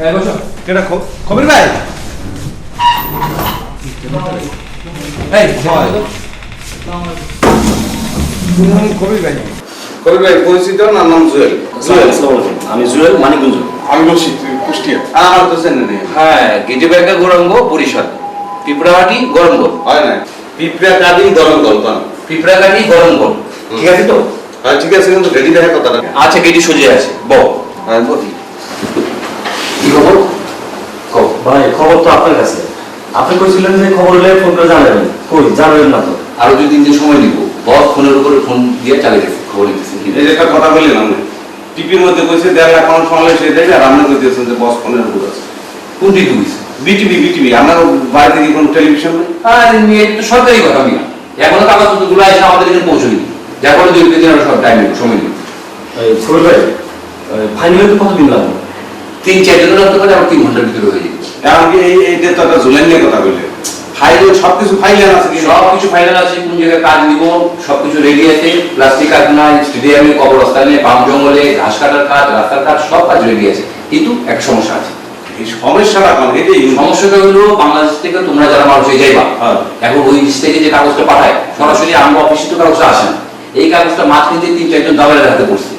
হ্যাঁ বসো। কেটা খবির ভাই। এই হয়। খবির ভাই। কবির ভাই পরিচিত না নাম জুয়েল? জুয়েল আমি জুয়েল মানিকগঞ্জ। আমি বলছি কুষ্টিয়া। আমার তো চেনে নেই। হ্যাঁ গেটে ব্যাগা গৌরাঙ্গ পরিষদ পিঁপড়াহাটি গরমগড় হয় না পিঁপড়া কাটি গরম গল্পান পিঁপড়াঘাটি গরমগড় ঠিক আছে তো? হ্যাঁ ঠিক আছে কিন্তু রেডি দেখা কথাটা আচ্ছা গেটি সোজা আছে। বল। হ্যাঁ বলি কি খবর কও ভাই খবর তো আপনার কাছে। আপনি কইছিলেন যে খবর হলে ফোন করে জানাবেন কই জানাবেন না তো। আরও দুই তিন দিন সময় নিব বস ফোনের উপরে ফোন দিয়ে চালিয়ে গেছে খবর এই যে একটা কথা বললেন আপনি। টিপির মধ্যে কইছে দেড় লাখ মানুষ আর আপনি কইতেছেন যে বস ফোনের উপর আছে। কোনটি তুমি বিটিভি বিটিভি। আপনার বাড়িতে কি কোনো টেলিভিশন নেই? আর নিয়ে তো সরকারি কথা মিয়া এখনও এসে আমাদের এখানে পৌঁছয়নি। যার ফলে দুই তিন দিন সব টাইম নেব সময় নেব ভাই ফাইনালে তো কতদিন লাগবে? তিন চার দিন রাখতে পারে আবার তিন ঘণ্টার ভিতরে হয়ে এমনকি এই এইটা তো একটা নিয়ে কথা বললেন ফাইল ফাইলেন আছে আছে কোন জায়গায় কাজ নিব সবকিছু রেডি আছে প্লাস্টিক স্টেডিয়ামে কবরস্থানে পাম জঙ্গলে ঘাস কাটার কাজ রাস্তার কাজ সব কাজ রেডি আছে। কিন্তু একটা সমস্যা আছে। এই সমস্যাটা সমস্যাটা হলো বাংলাদেশ থেকে তোমরা যারা মানুষ হয়ে যাইবা হ্যাঁ। এখন ওই দেশ থেকে যে কাগজটা পাঠায় সরাসরি আমার অফিসে তো কাগজটা আসে না। এই কাগজটা মাঝখান দিয়ে তিন চারজন দাবালের হাতে পড়ছে।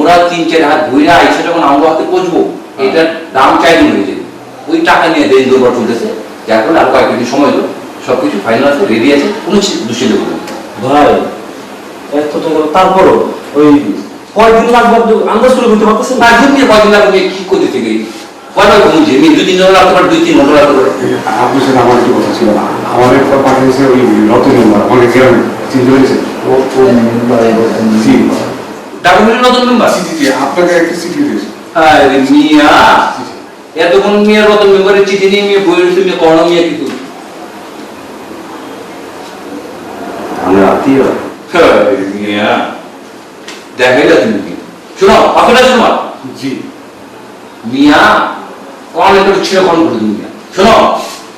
ওরা তিন চার হাত আইসে যখন আমরা হাতে পৌঁছবো এটার দাম চাইলে হয়ে যাবে। ওই টাকা নিয়ে দেশ দরবার চলতেছে। যার ফলে আর কয়েকদিন সময় তো সবকিছু ফাইনাল আছে রেডি আছে কোনো দুশ্চিন্তা করবেন ভাই এত টাকা তারপরও ওই কয়দিন লাগবে আন্দাজ করে বলতে পারতেছেন? না কয়দিন লাগবে কি করতে থেকে? কয়বার ঘুমছে আমি দুই তিন জন লাগতে পারে দুই তিন ঘণ্টা লাগতে পারে আপনার সাথে আমার একটু কথা ছিল আমাদের তো পাঠিয়েছে ওই রতন মেম্বার অনেক গ্রামে চিনতে পেরেছেন? ডাকুমেন্টের নতুন মেম্বার জি, জি, জি, আপনাকে একটা চিঠি দিয়েছে। আরে মিয়া। নিয়ে মিয়া বই রয়েছে মিয়া করোনা মিয়া কি করবে আমরা আত্মীয়। আরে মিয়া। দেখাই না তুমি কি শোনো কথাটা শোনো। জি। মিয়া অনেক ছিঁড়ে খন করে মিয়া। শোনো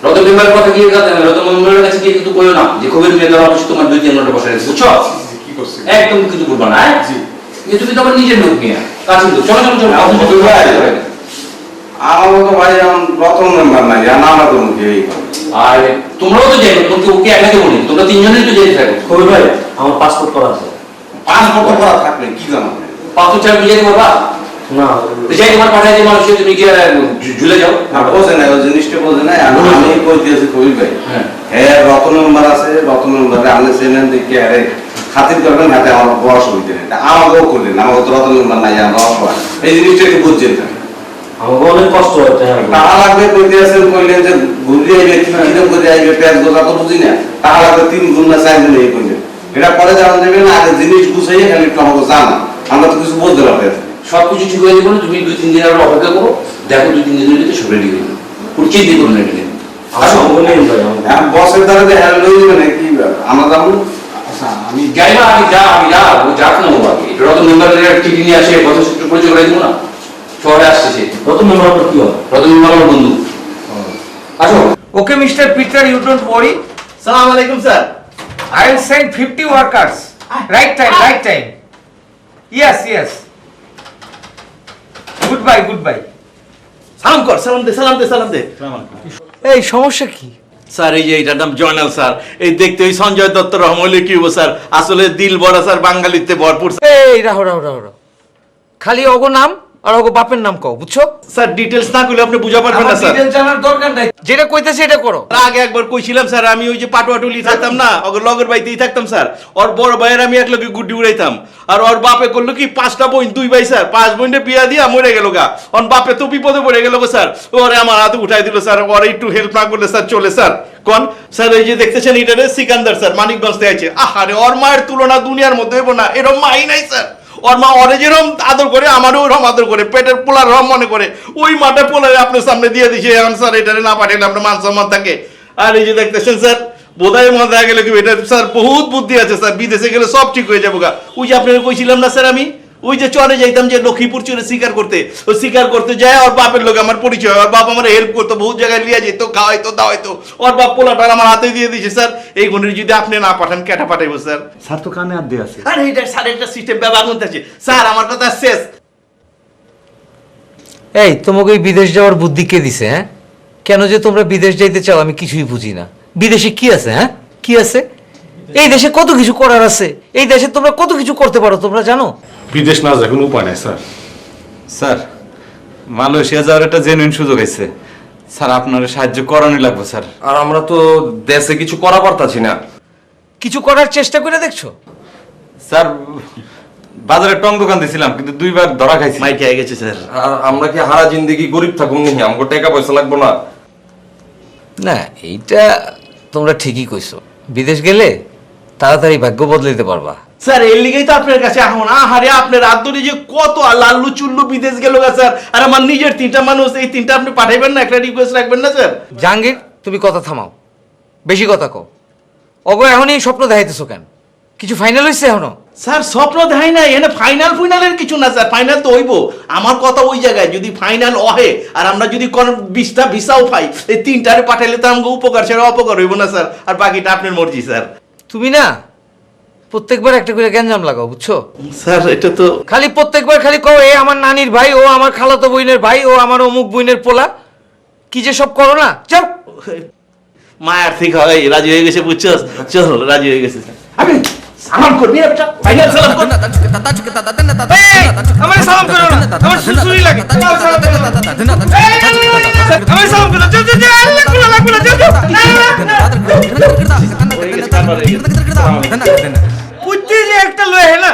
রতন মেম্বারের কথা গিয়ে কথা রতন মেম্বারের কাছে গিয়ে কিন্তু কইও না। যে কবির মেয়ে দেওয়া অবশ্যই তোমার দুই তিন ঘণ্টা বসে রয়েছে বুঝছ? কি করছে একদম কিছু বলবা না হ্যাঁ? জি। তুমি তোমার নিজের লোক মিয়া। কাছে চলো চলো চলো। আমার তো ভাই। প্রথম নাই জানা আমরা তো মুখে এই আর তোমরাও তো ওকে একাকে বলি তোমরা তিনজনেই তো যেতে থাকো। কবি ভাই? আমার পাসপোর্ট করা আছে। পাসপোর্ট করা থাকলে কি জানো মিলিয়ে বাবা না। যাই তোমার পাঠাই দিয়ে তুমি ঝুলে যাও? না বোঝে না ওই জিনিসটা বোঝে না আমি আমি কই দিয়েছি ভাই? হ্যাঁ। হ্যাঁ রতন মেম্বার আছে রতন মেম্বারে আপনি ছিলেন দেখে আরে খাতির করবেন হাতে আমার বড় অসুবিধা নেই। তা আমাকেও করলেন আমাকে তো রতন মেম্বার নাই আমরা অসহায় এই জিনিসটা একটু বুঝছেন না আমাকে অনেক কষ্ট হচ্ছে টাকা লাগবে কইতে আছেন কইলেন যে ঘুরে আইবে কি কিরম করে আইবে পেঁয়াজ গোজা তো বুঝি না? টাকা লাগবে তিন গুণ না চার গুণ এই কইলেন। এটা পরে জানান যাবে না আগে জিনিস গুছাইয়ে খালি আমাকে জানা আমরা তো কিছু বলতে পারতে সব ঠিক হয়ে যাবে তুমি দুই তিন দিন আরও অপেক্ষা করো। দেখো দুই তিন দিনের ভিতরে সব রেডি হয়ে যাবে কোনো চিন্তা করো না এটা নিয়ে। আমার সঙ্গ নেই ভাই আমাকে এখন বসের দ্বারা যে হ্যাঁ লই যাবে না কি আমরা যাব আচ্ছা আমি যাই না আমি যা আমি যা যাক না বাবা এটা রতন মেম্বারের টিভি নিয়ে আসে কথা সূত্র পরিচয় করে দেবো না। শহরে আসছে সে মেম্বার কি হয় রতন মেম্বার আমার বন্ধু আসো Okay, Mr. Peter, you don't worry. সালাম আলাইকুম sir I will send 50 workers. Right time, right time. Yes, yes. Goodbye, goodbye. সালাম কর সালাম দে সালাম দে সালাম দে এই সমস্যা কি স্যার এই যে এইটার নাম জয়নাল স্যার এই দেখতে ওই সঞ্জয় দত্ত রহমলে কি হব স্যার আসলে দিল বড়া স্যার বাঙালিতে ভরপুর এই রাহো রাহো রাহো। খালি অগো নাম আর ওকে বাপের নাম কও বুঝছ? স্যার ডিটেলস না করলে আপনি বুঝা পারবেন না স্যার। detail জানার দরকার নাই। যেটা কইতেছে এটা করো। আগে একবার কইছিলাম স্যার আমি ওই যে পাটুয়াটুলি থাকতাম না ওর লগের বাড়িতেই থাকতাম স্যার। ওর বড় ভাইয়ের আমি এক লগে গুড্ডি উড়াইতাম। আর ওর বাপে করল কি পাঁচটা বোন দুই ভাই স্যার। পাঁচ বোনটা বিয়া দিয়া মরে গেল গা। ওর বাপে তো বিপদে পড়ে গেল গো স্যার। ওরে আমার হাতে উঠাই দিল স্যার। ওরে একটু হেল্প না করলে স্যার চলে স্যার। কোন? স্যার এই যে দেখতেছেন এটা সিকান্দার স্যার মানিকগঞ্জ থেকে আছে আহারে ওর মায়ের তুলনা দুনিয়ার মধ্যে হইব না এরম মাই নাই স্যার। ওর মা ওরে যেরকম আদর করে, আমারও ওরকম আদর করে, পেটের পোলার রম মনে করে। ওই মাঠে পোলারে আপনার সামনে দিয়ে দিছে স্যার এটারে না পাঠালে আপনার মান সম্মান থাকে। আর এই যে দেখতেছেন স্যার, বোধহয় মনে দেখা গেলে এটা স্যার বহুত বুদ্ধি আছে স্যার, বিদেশে গেলে সব ঠিক হয়ে যাব গা ওই যে আপনাকে কইছিলাম না স্যার আমি? ওই যে চরে যাইতাম যে লক্ষ্মীপুর চরে শিকার করতে ও শিকার করতে যায় ওর বাপের লোক আমার পরিচয়। ওর বাপ আমার হেল্প করতো বহুত জায়গায় লিয়া যেত খাওয়াইতো দাওয়াইতো। ওর বাপ পোলাটার আমার হাতে দিয়ে দিয়েছে স্যার। এই গুণের যদি আপনি না পাঠান কেটা পাঠাইবো স্যার? স্যার তো কানে হাত দিয়ে আছে। আরে এটা স্যার একটা সিস্টেম ব্যবহার করতে আছে। স্যার আমার কথা শেষ। এই তোমাকে ওই বিদেশ যাওয়ার বুদ্ধি কে দিছে হ্যাঁ? কেন যে তোমরা বিদেশ যাইতে চাও আমি কিছুই বুঝি না। বিদেশে কি আছে হ্যাঁ? কি আছে? এই দেশে কত কিছু করার আছে? এই দেশে তোমরা কত কিছু করতে পারো তোমরা জানো? বিদেশ না যায় কোনো উপায় নাই স্যার। স্যার মালয়েশিয়া যাওয়ার একটা জেনুইন সুযোগ আছে। স্যার আপনার সাহায্য করানোই লাগবে স্যার। আর আমরা তো দেশে কিছু করা পারতাছি না। কিছু করার চেষ্টা করে দেখছ? স্যার বাজারে টং দোকান দিছিলাম কিন্তু দুইবার ধরা খাইছি। মাইকে আই গেছে স্যার। আর আমরা কি হারা জিন্দেগি গরিব থাকুন নি আমাকে টাকা পয়সা লাগবো না। না এইটা তোমরা ঠিকই কইছো। বিদেশ গেলে তাড়াতাড়ি ভাগ্য বদলাইতে পারবা। স্যার এর লিগেই তো আপনার কাছে এখন। আহারে আপনার আদরি যে কত লাল্লু চুল্লু বিদেশ গেল গা স্যার। আর আমার নিজের তিনটা মানুষ এই তিনটা আপনি পাঠাইবেন না একটা রিকোয়েস্ট রাখবেন না স্যার? জাহাঙ্গীর তুমি কথা থামাও। বেশি কথা কও। অগ এখনই স্বপ্ন দেখাইতেছো কেন? কিছু ফাইনাল হয়েছে এখনও? স্যার স্বপ্ন দেখাই না এখানে ফাইনাল ফাইনালের কিছু না স্যার। ফাইনাল তো হইব। আমার কথা ওই জায়গায় যদি ফাইনাল অহে আর আমরা যদি কোন বিশটা ভিসাও পাই এই তিনটারে পাঠাইলে তো আমাকে উপকার সেটা অপকার হইব না স্যার। আর বাকিটা আপনার মর্জি স্যার। তুমি না প্রত্যেকবার একটা করে গ্যাঞ্জাম লাগাও বুঝছ স্যার এটা তো খালি প্রত্যেকবার খালি কও এ আমার নানির ভাই ও আমার খালাতো বইনের ভাই ও আমার অমুক বইনের পোলা কি যে সব করো না চল মায়ার ঠিক হয় রাজি হয়ে গেছে বুঝছ চল রাজি হয়ে গেছে আমি সালাম করবি ফাইনাল সালাম কর আমার সালাম করো না আমার সুসুরি লাগে আমার সালাম দাদা আমার সালাম করো চল চল চল আল্লাহ কুলা কুলা চল চল किसान वाले पुच्ची जी एक तलवे है ना